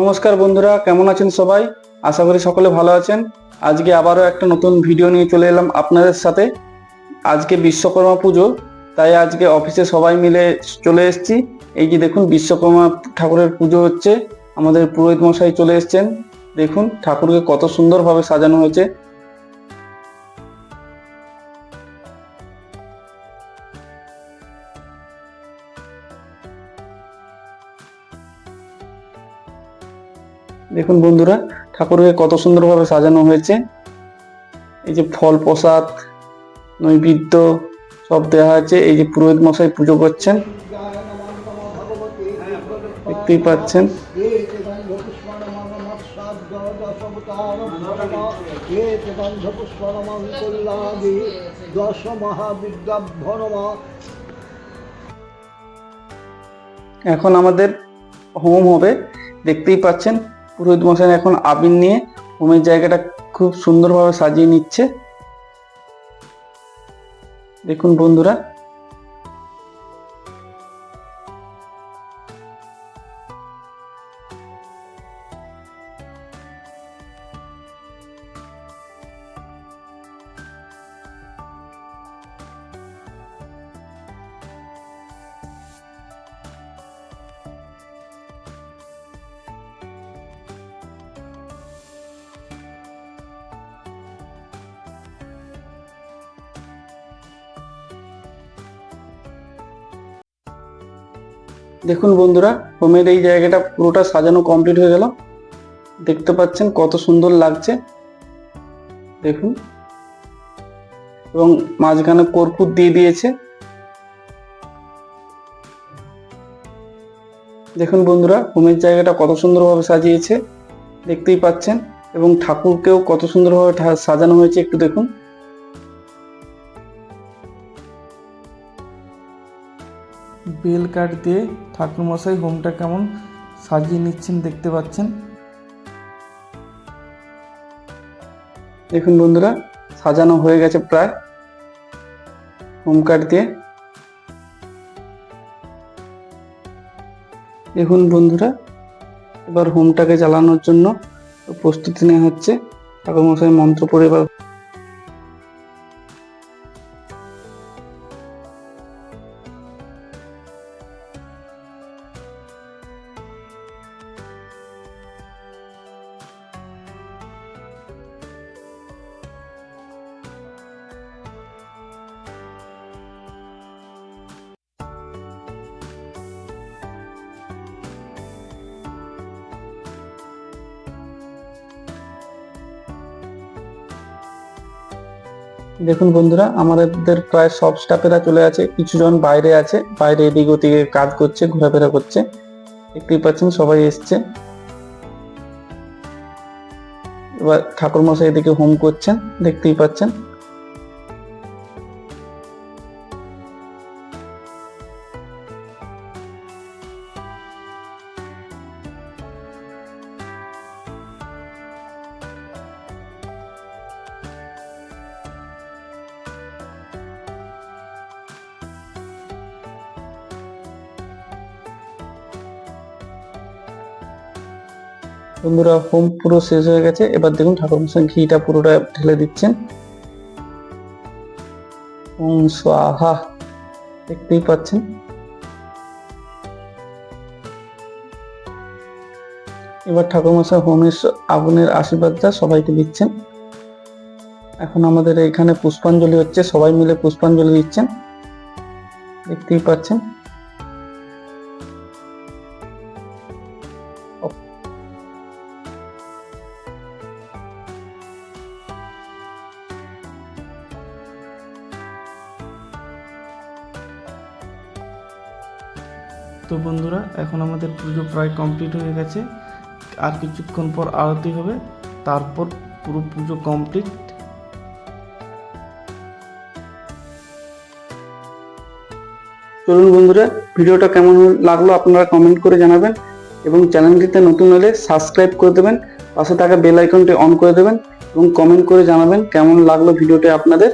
নমস্কার বন্ধুরা, কেমন আছেন সবাই? আশা করি সকলে ভালো আছেন। আজকে আবারও একটা নতুন ভিডিও নিয়ে চলে এলাম আপনাদের সাথে। আজকে বিশ্বকর্মা পুজো, তাই আজকে অফিসে সবাই মিলে চলে এসেছি। এই যে দেখুন, বিশ্বকর্মা ঠাকুরের পুজো হচ্ছে। আমাদের পুরোহিত মশাই চলে এসছেন। দেখুন, ঠাকুরকে কত সুন্দরভাবে সাজানো হয়েছে। দেখুন বন্ধুরা, ঠাকুরকে কত সুন্দরভাবে সাজানো হয়েছে। এই যে ফল প্রসাদ, নৈবেদ্য সব দেওয়া আছে। এই যে পুরোহিত মশাই পুজো করছেন। দেখতেই পাচ্ছেন। এখন আমাদের হোম হবে। দেখতেই পাচ্ছেন। পুরোহিত মশাই এখন আবির নিয়ে হোমের জায়গাটা খুব সুন্দরভাবে সাজিয়ে নিচ্ছে। দেখুন বন্ধুরা দেখুন বন্ধুরা হোমের এই জায়গাটা পুরোটা সাজানো কমপ্লিট হয়ে গেল। দেখতে পাচ্ছেন কত সুন্দর লাগছে। দেখুন। এবং মাঝখানে কর্পূর দিয়ে দিয়েছে। দেখুন বন্ধুরা হোমের জায়গাটা কত সুন্দরভাবে সাজিয়েছে। দেখতেই পাচ্ছেন। এবং ঠাকুরকেও কত সুন্দরভাবে সাজানো হয়েছে, একটু দেখুন। বেল কাঠ দিয়ে ঠাকুরমশাই হোমটা কেমন সাজিয়ে নিচ্ছেন দেখতে পাচ্ছেন। দেখুন বন্ধুরা, সাজানো হয়ে গেছে প্রায়। হোম কাঠ দিয়ে। দেখুন বন্ধুরা, এবার হোমটাকে জ্বালানোর জন্য প্রস্তুতি নেওয়া হচ্ছে। ঠাকুরমশাই মন্ত্র পড়ে এবার দেখুন বন্ধুরা, আমাদের প্রায় সব স্টাফেরা চলে আছে কিছুজন বাইরে আছে, বাইরে এদিক ওদিকে কাজ করছে, ঘোরাফেরা করছে। দেখতেই পাচ্ছেন, সবাই এসছে। এবার ঠাকুর মশাই এদিকে হোম করছেন, দেখতেই পাচ্ছেন। বন্ধুরা, হোম পুরো শেষ হয়ে গেছে। এবার দেখুন ঠাকুর মশাই ঘিটা পুরোটা ঢেলে দিচ্ছেন। ওম দেখতেই পাচ্ছেন। এবার ঠাকুরমশাই হোমের আগুনের আশীর্বাদটা সবাইকে দিচ্ছেন। এখন আমাদের এখানে পুষ্পাঞ্জলি হচ্ছে, সবাই মিলে পুষ্পাঞ্জলি দিচ্ছেন। দেখতেই পাচ্ছেন। তো বন্ধুরা, এখন আমাদের পুজো প্রায় কমপ্লিট হয়ে গেছে। আর কিছুক্ষণ পর আরতি হবে, তারপর পুরো পুজো কমপ্লিট চলুন বন্ধুরা, ভিডিওটা কেমন লাগল আপনারা কমেন্ট করে জানাবেন এবং চ্যানেলটিতে নতুন হলে সাবস্ক্রাইব করে দেবেন, পাশে থাকা বেল আইকনটি অন করে দেবেন এবং কমেন্ট করে জানাবেন কেমন লাগল ভিডিওটি আপনাদের।